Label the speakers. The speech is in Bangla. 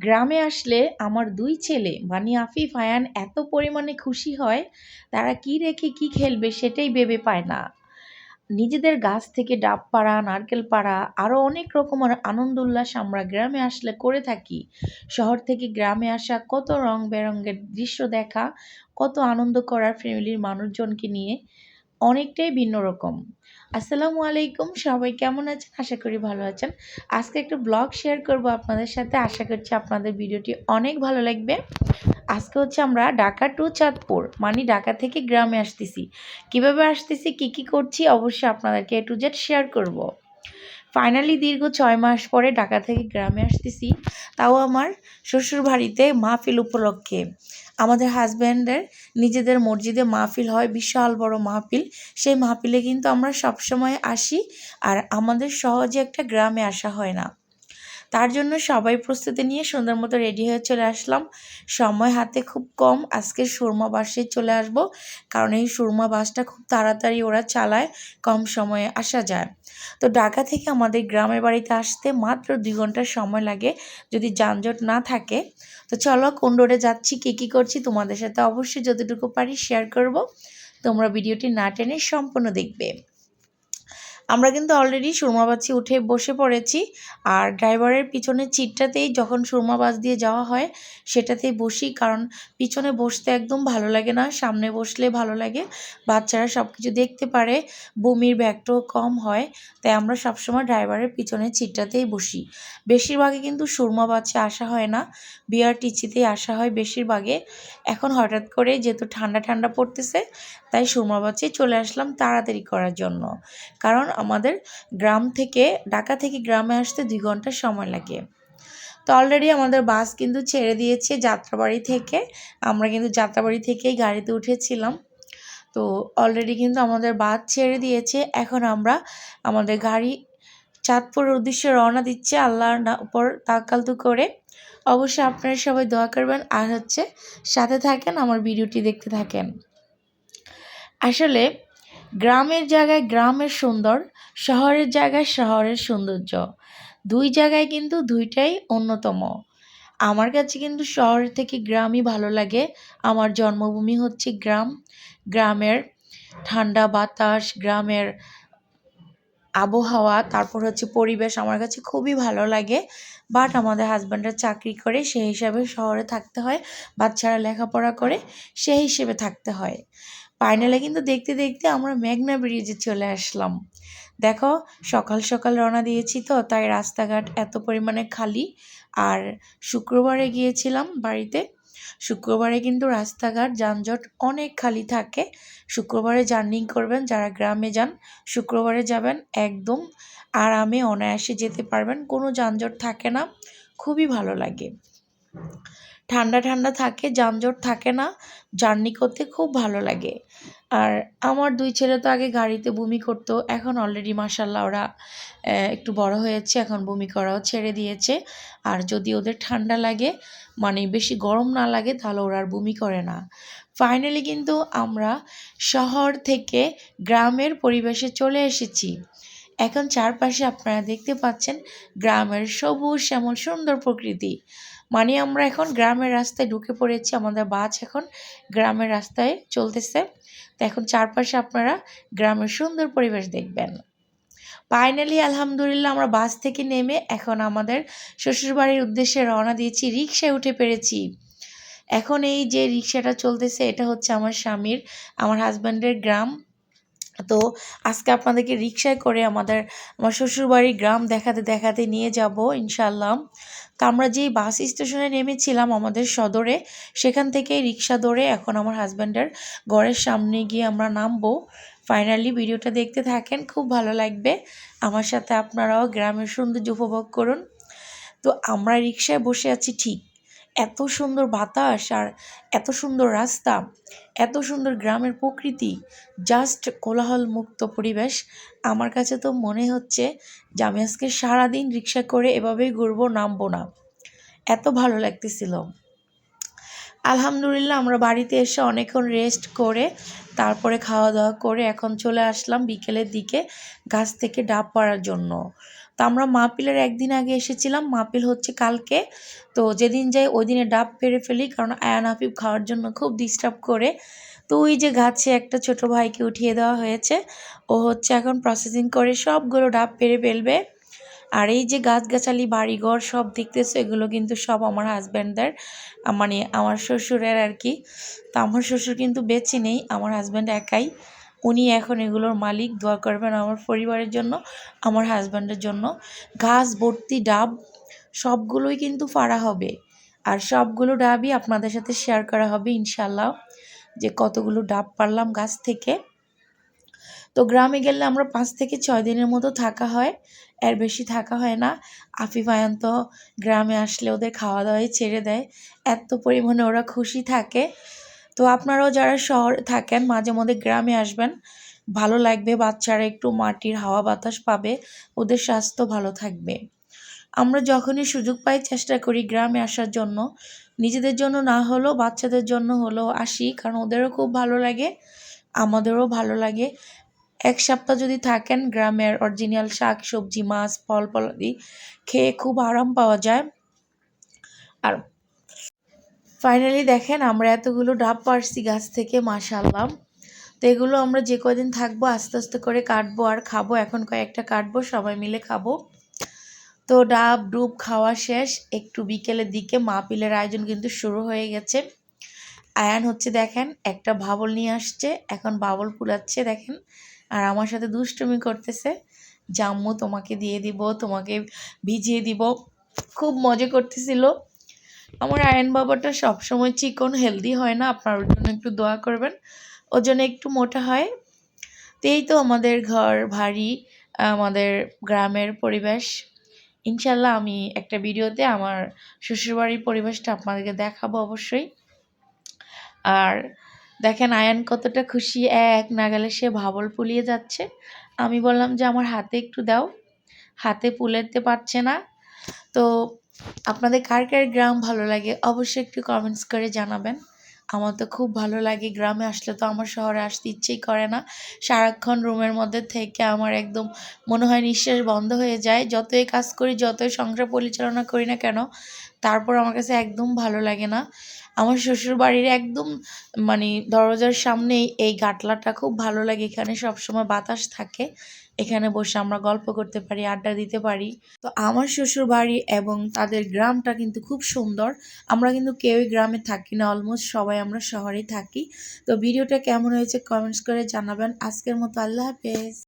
Speaker 1: গ্রামে আসলে আমার দুই ছেলে মানে আফিফ, আয়ান এত পরিমাণে খুশি হয়, তারা কি রেখে কি খেলবে সেটাই ভেবে পায় না। নিজেদের গাছ থেকে ডাব পাড়া, নারকেল পাড়া আরও অনেক রকমের আনন্দ উল্লাস আমরা গ্রামে আসলে করে থাকি। শহর থেকে গ্রামে আসা, কত রং বেরঙের দৃশ্য দেখা, কত আনন্দ করার ফ্যামিলির মানুষজনকে নিয়ে অনেকটাই ভিন্ন রকম। আসসালামু আলাইকুম। সবাই কেমন আছেন? আশা করি ভালো আছেন। আজকে একটা ব্লগ শেয়ার করব আপনাদের সাথে। আশা করছি আপনাদের ভিডিওটি অনেক ভালো লাগবে। আজকে হচ্ছে আমরা ঢাকা টু চাঁদপুর মানে ঢাকা থেকে গ্রামে আসতেছি। কীভাবে আসতেছি? কি কি করছি? অবশ্যই আপনাদেরকে এ টু জেড শেয়ার করব। ফাইনালি দীর্ঘ ছয় মাস পরে ঢাকা থেকে গ্রামে আসতেছি। তাও আমার শ্বশুর বাড়িতে মাহফিল উপলক্ষে। আমাদের হাজব্যান্ডের নিজেদের মসজিদে মাহফিল হয়, বিশাল বড় মাহফিল। সেই মাহফিলে কিন্তু আমরা সবসময় আসি আর আমাদের সহজে একটা গ্রামে আসা হয় না। তার জন্য সবাই প্রস্তুতি নিয়ে সুন্দর মতো রেডি হয়ে চলে আসলাম। সময় হাতে খুব কম, আজকে সুরমা বাসে চলে আসব, কারণ এই সুরমা বাসটা খুব তাড়াতাড়ি ওরা চালায়, কম সময়ে আসা যায়। তো ঢাকা থেকে আমাদের গ্রামের বাড়িতে আসতে মাত্র দুই ঘণ্টার সময় লাগে, যদি যানজট না থাকে। তো চলো, কোন রোডে যাচ্ছি, কী কী করছি, তোমাদের সাথে অবশ্যই যতটুকু পারি শেয়ার করব। তোমরা ভিডিওটি না টেনে সম্পূর্ণ দেখবে। আমরা কিন্তু অলরেডি সুরমাবাসি উঠে বসে পড়েছি। আর ড্রাইভারের পিছনের চিটটাতেই যখন সুরমা বাস দিয়ে যাওয়া হয়, সেটাতেই বসি। কারণ পিছনে বসতে একদম ভালো লাগে না, সামনে বসলে ভালো লাগে। বাচ্চারা সব কিছু দেখতে পারে, বমির ব্যাগটাও কম হয়, তাই আমরা সবসময় ড্রাইভারের পিছনের চিটটাতেই বসি। বেশিরভাগই কিন্তু সুরমা বাসে আসা হয় না বিআরটিসিতেই আসা হয় বেশিরভাগে। এখন হঠাৎ করে যেহেতু ঠান্ডা ঠান্ডা পড়তেছে তাই সুরমা বাসে চলে আসলাম তাড়াতাড়ি করার জন্য। কারণ আমাদের গ্রাম থেকে, ঢাকা থেকে গ্রামে আসতে দুই ঘণ্টা সময় লাগে। তো অলরেডি আমাদের বাস কিন্তু ছেড়ে দিয়েছে যাত্রাবাড়ি থেকে। আমরা কিন্তু যাত্রাবাড়ি থেকেই গাড়িতে উঠেছিলাম। তো অলরেডি কিন্তু আমাদের বাস ছেড়ে দিয়েছে। এখন আমরা আমাদের গাড়ি চাঁদপুরের উদ্দেশ্যে রওনা দিচ্ছে আল্লাহর উপর তাকালতু করে। অবশ্যই আপনারা সবাই দোয়া করবেন। আর হচ্ছে সাথে থাকেন, আমার ভিডিওটি দেখতে থাকেন। আসলে গ্রামের জায়গায় গ্রামের সুন্দর, শহরের জায়গায় শহরের সৌন্দর্য। দুই জায়গায় কিন্তু দুইটাই অন্যতম। আমার কাছে কিন্তু শহর থেকে গ্রামই ভালো লাগে। আমার জন্মভূমি হচ্ছে গ্রাম। গ্রামের ঠান্ডা বাতাস, গ্রামের আবহাওয়া, তারপর হচ্ছে পরিবেশ আমার কাছে খুবই ভালো লাগে। বাট আমাদের হাজব্যান্ডরা চাকরি করে, সেই হিসাবে শহরে থাকতে হয়। বাচ্চারা লেখাপড়া করে, সেই হিসেবে থাকতে হয়। ফাইনালে কিন্তু দেখতে দেখতে আমরা মেঘনা ব্রিজে চলে আসলাম। দেখো, সকাল সকাল রওনা দিয়েছি তো, তাই রাস্তাঘাট এত পরিমাণে খালি। আর শুক্রবারে গিয়েছিলাম বাড়িতে। শুক্রবারে কিন্তু রাস্তাঘাট, যানজট অনেক খালি থাকে। শুক্রবারে জার্নি করবেন, যারা গ্রামে যান, শুক্রবারে যাবেন একদম আরামে, অনায়াসে যেতে পারবেন। কোনো যানজট থাকে না, খুবই ভালো লাগে। ঠান্ডা ঠান্ডা থাকে, যানজট থাকে না, জার্নি করতে খুব ভালো লাগে। আর আমার দুই ছেলে তো আগে গাড়িতে বমি করতো, এখন অলরেডি মাসাল্লাহ ওরা একটু বড় হয়েছে, এখন বমি করাও ছেড়ে দিয়েছে। আর যদি ওদের ঠান্ডা লাগে মানে বেশি গরম না লাগে, তাহলে ওরা আর বমি করে না। ফাইনালি কিন্তু আমরা শহর থেকে গ্রামের পরিবেশে চলে এসেছি। এখন চারপাশে আপনারা দেখতে পাচ্ছেন, গ্রামের সবুজ শ্যামল সুন্দর প্রকৃতি। মানে আমরা এখন গ্রামের রাস্তায় ঢুকে পড়েছি, আমাদের বাস এখন গ্রামের রাস্তায় চলতেছে। তো এখন চারপাশে আপনারা গ্রামের সুন্দর পরিবেশ দেখবেন। ফাইনালি আলহামদুলিল্লাহ, আমরা বাস থেকে নেমে এখন আমাদের শ্বশুরবাড়ির উদ্দেশ্যে রওনা দিয়েছি, রিক্সায় উঠে পেরেছি। এখন এই যে রিক্সাটা চলতেছে, এটা হচ্ছে আমার স্বামীর, আমার হাজব্যান্ডের গ্রাম। তো আজকে আপনাদেরকে রিক্সায় করে আমাদের, আমার শ্বশুরবাড়ির গ্রাম দেখাতে দেখাতে নিয়ে যাব ইনশাল্লাহ তো আমরা যেই বাস স্টেশনে নেমেছিলাম আমাদের সদরে, সেখান থেকেই রিক্সা ধরে এখন আমার হাজব্যান্ডের ঘরের সামনে গিয়ে আমরা নামবো। ফাইনালি ভিডিওটা দেখতে থাকেন, খুব ভালো লাগবে। আমার সাথে আপনারাও গ্রামের সৌন্দর্য উপভোগ করুন। তো আমরা রিক্সায় বসে আছি ঠিক এত সুন্দর বাতাস আর এত সুন্দর রাস্তা, এত সুন্দর গ্রামের প্রকৃতি জাস্ট কোলাহল মুক্ত পরিবেশ। আমার কাছে তো মনে হচ্ছে যে আমি আজকে সারাদিন রিক্সা করে এভাবেই ঘুরবো, নামবো না। এত ভালো লাগতেছিল। আলহামদুলিল্লাহ, আমরা বাড়িতে এসে অনেকক্ষণ রেস্ট করে তারপরে খাওয়া দাওয়া করে এখন চলে আসলাম বিকেলের দিকে গাছ থেকে ডাব পাড়ার জন্য। তো আমরা মাহপিলের একদিন আগে এসেছিলাম মাহপিল হচ্ছে কালকে। তো যেদিন যাই ওই দিনে ডাব পেরে ফেলি, কারণ আয়ান আফিফ খাওয়ার জন্য খুব ডিস্টার্ব করে। তো ওই যে গাছে একটা ছোট ভাইকে উঠিয়ে দেওয়া হয়েছে, ও হচ্ছে এখন প্রসেসিং করে সবগুলো ডাব পেরে ফেলবে। আর এই যে গাছগাছালি, বাড়িঘর সব দেখতেছো, এগুলো কিন্তু সব আমার হাজব্যান্ডদের মানে আমার শ্বশুরের আর কি। তো আমার শ্বশুর কিন্তু বেঁচে নেই, আমার হাজব্যান্ড একাই। উনি এখন এগুলোর মালিক, দোয়া করবেন আমার পরিবারের জন্য, আমার হাজব্যান্ডের জন্য। গাছ, ভর্তি, ডাব, সবগুলোই কিন্তু ফাড়া হবে। আর সবগুলো ডাবই আপনাদের সাথে শেয়ার করা হবে ইনশাল্লাহ যে কতগুলো ডাব পারলাম গাছ থেকে। তো গ্রামে গেলে আমরা পাঁচ থেকে ছয় দিনের মতো থাকা হয়। এর বেশি থাকা হয় না। আফিফ তো গ্রামে আসলে ওদের খাওয়া দাওয়াই ছেড়ে দেয়। এত পরিমাণে ওরা খুশি থাকে। তো আপনারাও যারা শহরে থাকেন, মাঝে মধ্যে গ্রামে আসবেন। ভালো লাগবে, বাচ্চারা একটু মাটির হাওয়া বাতাস পাবে, ওদের স্বাস্থ্য ভালো থাকবে। আমরা যখনই সুযোগ পাই চেষ্টা করি গ্রামে আসার জন্য। নিজেদের জন্য না হলেও, বাচ্চাদের জন্য হলেও আসি, কারণ ওদেরও খুব ভালো লাগে, আমাদেরও ভালো লাগে। এক সপ্তাহ যদি থাকেন, গ্রামের অরিজিনাল শাক, সবজি, মাছ, ফল ফলাদি খেয়ে খুব আরাম পাওয়া যায়। আর ফাইনালি দেখেন, আমরা এতগুলো ডাব পারছি গাছ থেকে মাশাল্লাহ তো এগুলো আমরা যে কদিন থাকব, আস্তে আস্তে করে কাটবো আর খাব। এখন কয়েকটা কাটবো, সবাই মিলে খাব। তো ডাব, ডুব খাওয়া শেষ। একটু বিকেলের দিকে মাহপিলের আয়োজন কিন্তু শুরু হয়ে গেছে। আয়ান হচ্ছে, দেখেন, একটা ভাবল নিয়ে আসছে। এখন বাবল পুরাচ্ছে দেখেন। আর আমার সাথে দুষ্টুমি করতেছে। জাম্মু তোমাকে দিয়ে দিব, তোমাকে ভিজিয়ে দিব। খুব মজা করতেছিল। আমার আয়ন বাবাটা সবসময় চিকন হেলদি হয় না। আপনার ওর জন্য একটু দোয়া করবেন। ওর জন্য একটু মোটা হয়। তো এই তো আমাদের ঘর ভারী আমাদের গ্রামের পরিবেশ। ইনশাল্লাহ আমি একটা ভিডিওতে আমার শ্বশুরবাড়ির পরিবেশটা আপনাদেরকে দেখাবো অবশ্যই। আর দেখেন আয়ান কতটা খুশি, এক নাগালে সে ভাবল পুলিয়ে যাচ্ছে। আমি বললাম যে, আমার হাতে একটু দাও, হাতে পুলেতে পারছে না। তো আপনাদের কার কার গ্রাম ভালো লাগে অবশ্যই একটু কমেন্টস করে জানাবেন। আমার তো খুব ভালো লাগে গ্রামে আসলে তো আমার শহরে আসতে ইচ্ছেই করে না। সারাক্ষণ রুমের মধ্যে থেকে আমার একদম মনে হয় নিঃশ্বাস বন্ধ হয়ে যায়। যতই কাজ করি, যতই সংসার পরিচালনা করি না কেন, তারপর আমার কাছে একদম ভালো লাগে না। আমার শ্বশুর বাড়ির একদম মানে দরজার সামনেই এই গাটলাটা খুব ভালো লাগে। এখানে সবসময় বাতাস থাকে। এখানে বসে আমরা গল্প করতে পারি, আড্ডা দিতে পারি। তো আমার শ্বশুর বাড়ি এবং তাদের গ্রামটা কিন্তু খুব সুন্দর। আমরা কিন্তু কেউই গ্রামে থাকি না অলমোস্ট সবাই আমরা শহরেই থাকি। তো ভিডিওটা কেমন হয়েছে কমেন্টস করে জানাবেন। আজকের মতো আল্লাহ হাফেজ।